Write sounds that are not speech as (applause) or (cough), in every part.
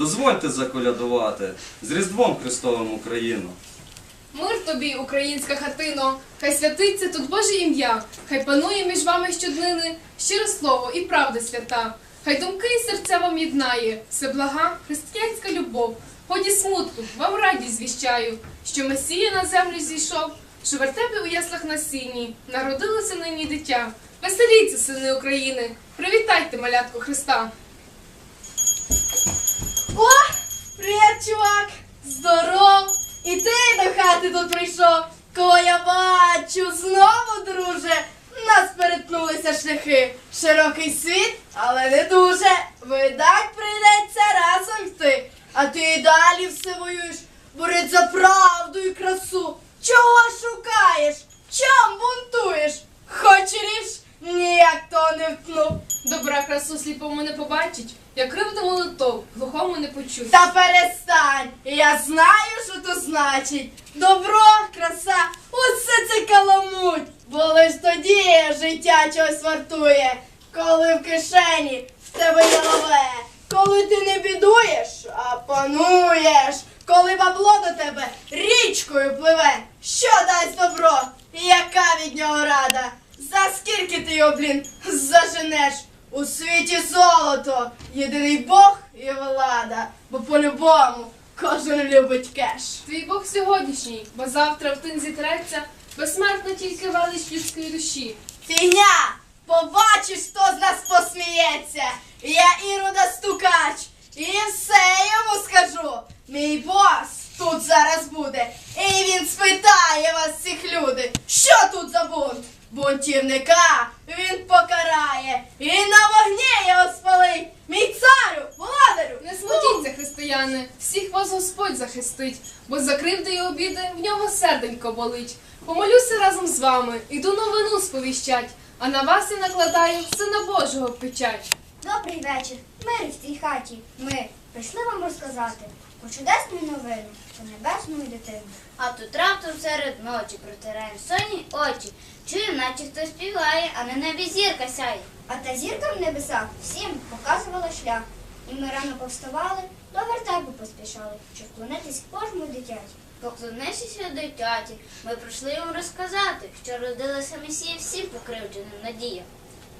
дозвольте заколядувати з Різдвом Христовим Україну. Мир тобі, українська хатино, хай святиться тут Боже ім'я, хай панує між вами щоднини щире слово і правда свята. Хай думки і серця вам єднає, все блага, християнська любов. Ході смутку, вам радість звіщаю, що Месія на землю зійшов, що вертепи у яслах на сіні, народилося нині дитя. Веселіться, сини України, привітайте малятку Христа. Привіт, чувак! Здоров! І ти до хати тут прийшов. Кого я бачу, знову, друже. Нас перетнулися шляхи. Широкий світ, але не дуже. Видать, прийдеться разом йти. А ти і далі все воюєш. Борець за правду і красу. Чого шукаєш? Чом бунтуєш? Хоч ріж, ніяк то не втну. Добра красу сліпому не побачить, як кривда молотов, глухому не почуть. Та перестань! Я знаю, що то значить. Добро, краса, усе це каламуть. Бо лиш тоді життя чогось вартує, коли в кишені в тебе є. Коли ти не бідуєш, а пануєш. Коли бабло до тебе річкою пливе, що дасть добро? Яка від нього рада? За скільки ти його, блін, заженеш? У світі золото, єдиний Бог і влада, бо по-любому кожен любить кеш. Твій Бог сьогоднішній, бо завтра в тин зітреться, безсмертна тільки велич людської душі. Фігня! Побачиш, хто з нас посміється. Я Ірода Стукач. І все йому скажу. Мій бос тут зараз буде. І він спитає вас всіх люди, що тут за бунт? Бунтівника він покарає і на вогні його спалить. Мій царю, володарю. Не смутіться, християни, всіх вас Господь захистить, бо за кривди і обіди в нього серденько болить. Помолюся разом з вами, іду новину сповіщать, а на вас я накладаю Сина Божого печать. Добрий вечір. Мир в цій хаті. Ми прийшли вам розказати про чудесну новину, про небесну дитину. А тут раптом серед ночі протираєм сонні очі. Чуєм, наче хтось співає, а на небі зірка сяє. А та зірка в небесах всім показувала шлях. І ми рано повставали, до вертепу поспішали, щоб вклонитись кожному дитяті. Поклонившися дитяті, ми прийшли йому розказати, що родилася Месія всім покривдженим надіям.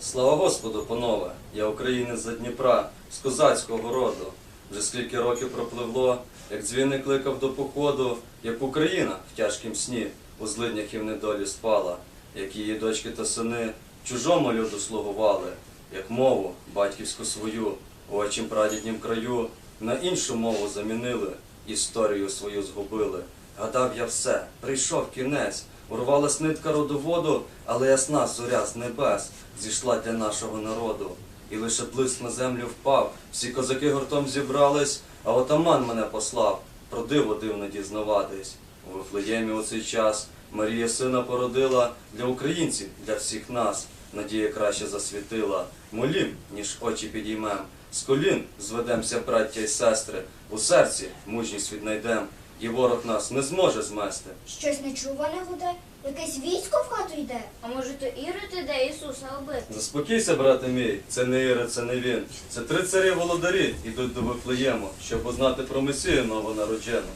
Слава Господу, панове! Я українець за Дніпра, з козацького роду. Вже скільки років пропливло, як дзвіни кликав до походу, як Україна в тяжкім сні у злиднях і в недолі спала, як її дочки та сини чужому люду слугували, як мову батьківську свою у очім прадіднім краю на іншу мову замінили, історію свою згубили. Гадав я все, прийшов кінець, урвалась нитка родоводу, але ясна зоря з небес зійшла для нашого народу. І лише блиск на землю впав, всі козаки гуртом зібрались, а отаман мене послав, про диво дивно дізнаватись. У Вифлеємі у цей час Марія сина породила для українців, для всіх нас. Надія краще засвітила. Молім, ніж очі підіймем. З колін зведемося, браття й сестри, у серці мужність віднайдем, і ворог нас не зможе змести. Щось нечуване гуде, якесь військо в хату йде. А може то Ірод іде Ісуса убити? Заспокійся, брате мій, це не Іра, це не він. Це три царі володарі ідуть до Вифлеєму, щоб узнати про Месію новонароджену.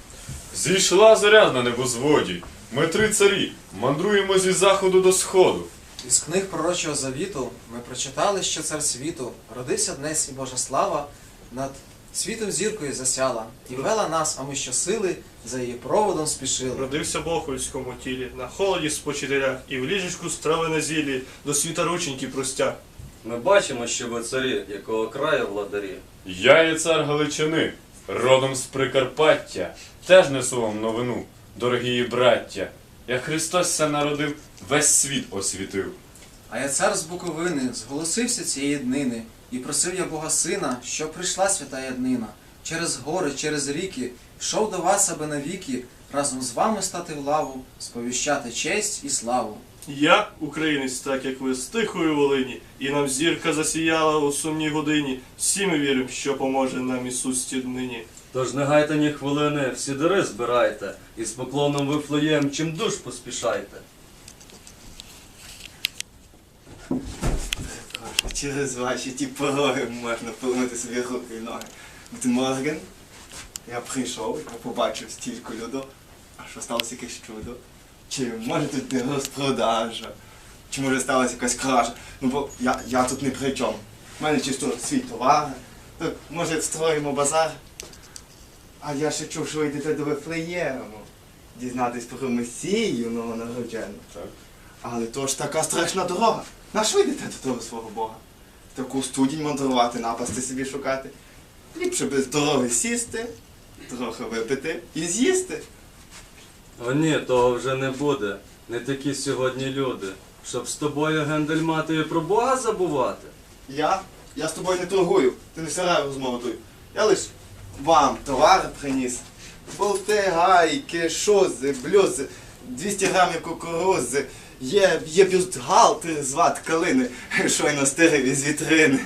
Зійшла зоря на небозводі. Ми три царі, мандруємо зі заходу до сходу. Із книг пророчого завіту ми прочитали, що цар світу родився днес і Божа слава над світом зіркою засяла, і вела нас, а ми щосили за її проводом спішили. Родився Бог у людському тілі, на холоді спочителях, і в ліжечку страви на зілі, до світа рученьки простяг. Ми бачимо, що ви царі, якого краю владарі. Я є цар Галичини, родом з Прикарпаття. Теж несу вам новину, дорогі браття. Як Христос ся народив, весь світ освітив. А я цар з Буковини, зголосився цієї днини, і просив я Бога Сина, щоб прийшла свята яднина. Через гори, через ріки, йшов до вас, аби навіки, разом з вами стати в лаву, сповіщати честь і славу. Я, українець, так як ви з тихої Волині, і нам зірка засіяла у сумній годині. Всі ми віримо, що поможе нам Ісус ті днині. Тож не гайте ні хвилини, всі дари збирайте, і з поклоном Вифлеєм чим душ поспішайте. Через ваші ті пороги можна поломити собі руки і ноги. Морген. Я прийшов, я побачив стільки люду. А що сталося якесь чудо? Чи може тут не розпродажа? Чи може сталася якась кража? Ну бо я, я тут не при чому. У мене чисто свій товар. Так, може, строїмо базар? А я ще чув, що ви йдете до Вифлеєму. Дізнатись про Месію новонароджену. Так. Але то ж така страшна дорога. На що ви йдете до того свого Бога? Таку студінь мандрувати, напасти собі шукати. Ліпше без дороги сісти, трохи випити і з'їсти. О ні, того вже не буде. Не такі сьогодні люди. Щоб з тобою гендель і про Бога забувати. Я? Я з тобою не торгую, ти не сарай розмову той. Я лиш вам товар приніс. Болти, гайки, шози, блюзи, 200 грамів кукурузи. Є, є бюстгальтер (laughs) з ват калини, щойно стирив із вітрини.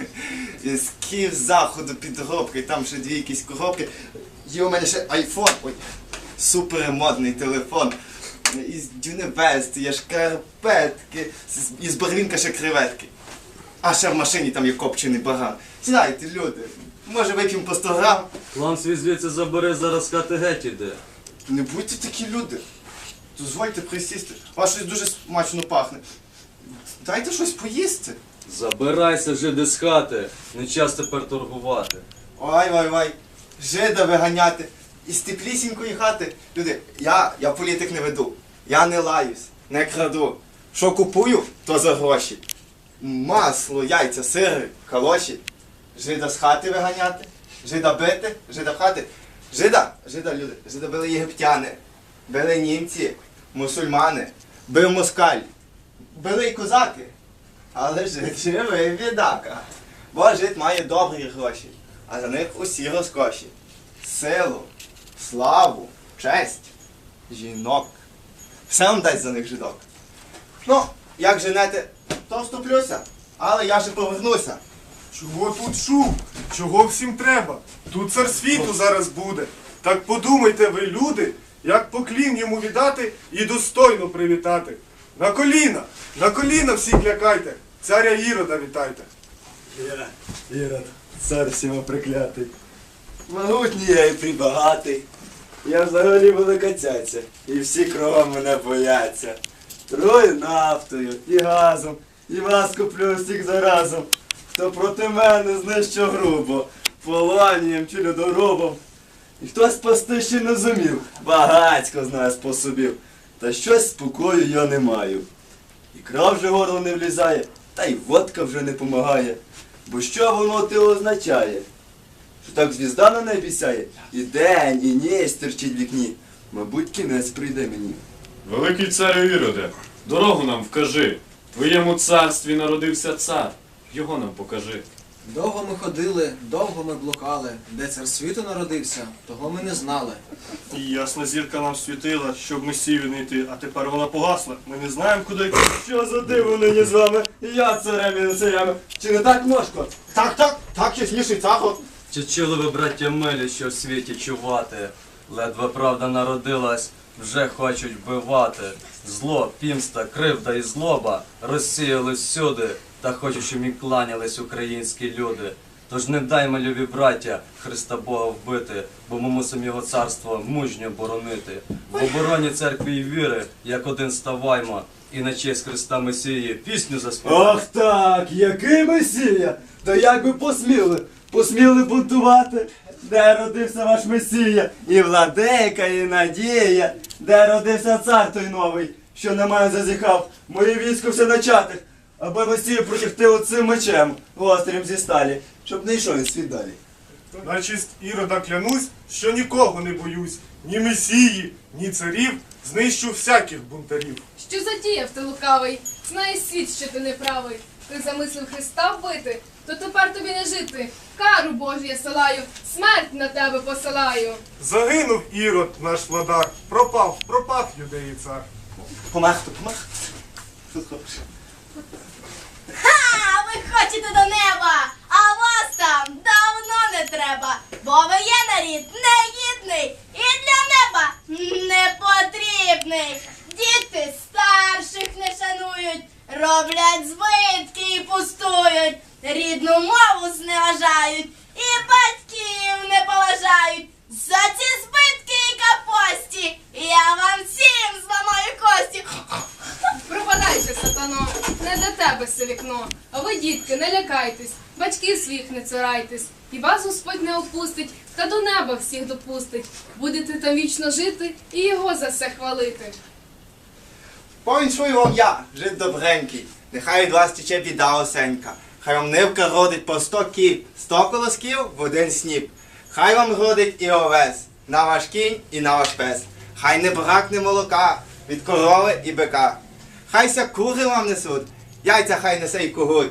Київ заходу підробки, там ще дві якісь коробки. Є у мене ще айфон, ой, супермодний телефон. Із Дюневест, є шкарпетки, із барвінка ще креветки. А ще в машині там є копчений баран. Сідайте, люди. Може вип'ємо по 100 грам? План свій звідси забери, зараз хати геть іде. Не будьте такі люди. Дозвольте присісти. У вас щось дуже смачно пахне. Дайте щось поїсти. Забирайся, жиди з хати. Не час тепер торгувати. Ой, ой, ой. Жида виганяти. Із теплісінької хати. Люди, я, я політик не веду. Я не лаюсь, не краду. Що купую, то за гроші. Масло, яйця, сири, калоші. Жида з хати виганяти, жида бити, жида в хати. Жида, жида, люди, жида били єгиптяни, били німці, мусульмани, бив москаль, били й козаки. Але жид живий бідака. Бо жид має добрі гроші, а за них усі розкоші. Силу, славу, честь, жінок. Все вам дасть за них жидок. Ну, як женете, то вступлюся, але я ще повернуся. Чого тут шум? Чого всім треба? Тут цар світу зараз буде. Так подумайте ви, люди, як поклін йому віддати і достойно привітати. На коліна, на коліна всі клякайте, царя Ірода вітайте. Я, Ірод, цар всього приклятий. Могутній я і прибагатий. Я взагалі велика цяця, і всі кругом мене бояться. Трою нафтою і газом, і вас куплю всіх заразом. Хто проти мене знищив грубо, полонієм чи людоробом. І хтось спасти ще не зумів, багацько знає способів. Та щось спокою я не маю. І кров вже горло не влізає, та й водка вже не помагає. Бо що воно те означає? Що так звізда на небі сяє, і день, і ніч стерчить вікні. Мабуть, кінець прийде мені. Великий царю Іроде, дорогу нам вкажи. В твоєму царстві народився цар. Його нам покажи. Довго ми ходили, довго ми блукали. Де цар світу народився, того ми не знали. І ясна зірка нам світила, щоб Месію не йти, а тепер вона погасла. Ми не знаємо, куди йти. Що за диво нині з вами? Я царем і не царями. Чи не так можко? Так, так, так, ясніший цахо. Чи чули ви, браття милі, що в світі чувати? Ледве правда народилась, вже хочуть вбивати. Зло, пімста, кривда і злоба розсіяли всюди, та хочу, щоб їм кланялись українські люди. Тож не даймо, любі браття, Христа Бога вбити, бо ми мусимо його царство мужньо боронити. В обороні церкви і віри, як один ставаймо, і на честь Христа Месії пісню заспіваємо. Ох так, який месія! То як ви посміли? Посміли бунтувати? Де родився ваш месія? І владика, і надія. Де родився цар той новий, що на мене зазіхав? Моє військо все начатих, аби месію протягти оцим мечем, гострим зі сталі, щоб не йшов він світ далі. На честь Ірода клянусь, що нікого не боюсь, ні месії, ні царів, знищу всяких бунтарів. Що затіяв ти лукавий? Знає світ, що ти неправий. Ти замислив Христа вбити, то тепер тобі не жити. Кару Божу я силаю, смерть на тебе посилаю. Загинув Ірод, наш владар, пропав, пропав юдеї цар. Помах, то помах. Ви хочете до неба, а вас там давно не треба, бо ви є нарід негідний і для неба не потрібний. Діти старших не шанують, роблять збитки і пустують, рідну мову зневажають і батьків не поважають. За ці збитки і капості я вам всім зламаю кості. Сатано, не до тебе це вікно. А ви, дітки, не лякайтесь, батьків своїх не цурайтесь. І вас Господь не опустить, та до неба всіх допустить. Будете там вічно жити і його за це хвалити. Повіншую вам я, жид добренький, нехай від вас тече біда осенька. Хай вам нивка родить по сто кіп, сто колосків в один сніп. Хай вам родить і овес, на ваш кінь і на ваш пес. Хай не бракне молока від корови і бика. Хайся кури вам несуть, яйця хай несе й кугут.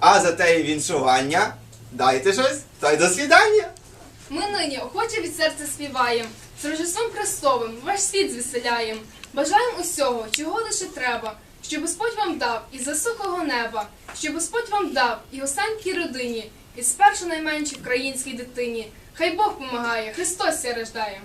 А за те і віншування дайте щось, та й до свідання. Ми нині охоче від серця співаєм, з Рождеством Христовим ваш світ звеселяєм. Бажаємо усього, чого лише треба, щоб Господь вам дав із засухого неба, щоб Господь вам дав і осанькій родині, і спершу найменшій українській дитині. Хай Бог помагає, Христос ся рождає.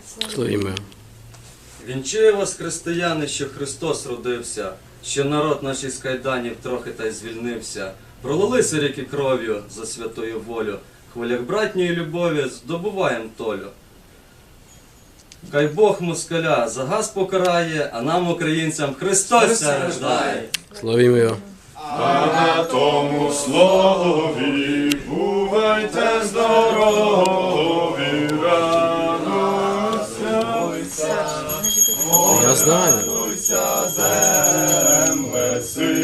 Вінчую вас, християни, що Христос родився, що народ наш із кайданів трохи та й звільнився. Пролилися ріки кров'ю за святою волю, в хвилях братньої любові здобуваєм толю. Хай Бог москаля за газ покарає, а нам, українцям, Христос рождає. Славімо його. А на тому слові бувайте здорові, радуйся, Я знаю. Веселися, земле, си.